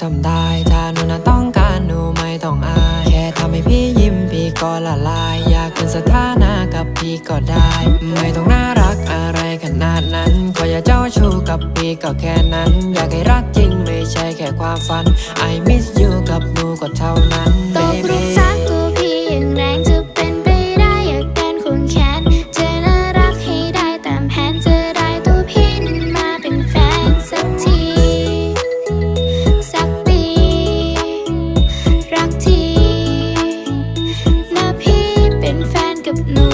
จำได้ถ้าหนูนั้นต้องการหนูไม่ต้องอาย แค่ทำให้พี่ยิ้มพี่ก็ละลาย อยากเป็นสถานะกับพี่ก็ได้ ไม่ต้องน่ารักอะไรขนาดนั้น ก็อย่าเจ้าชู้กับพี่ก็แค่นั้น อยากให้รักจริงไม่ใช่แค่ความฝัน I miss you กับหนูก็เท่านั้น б, ну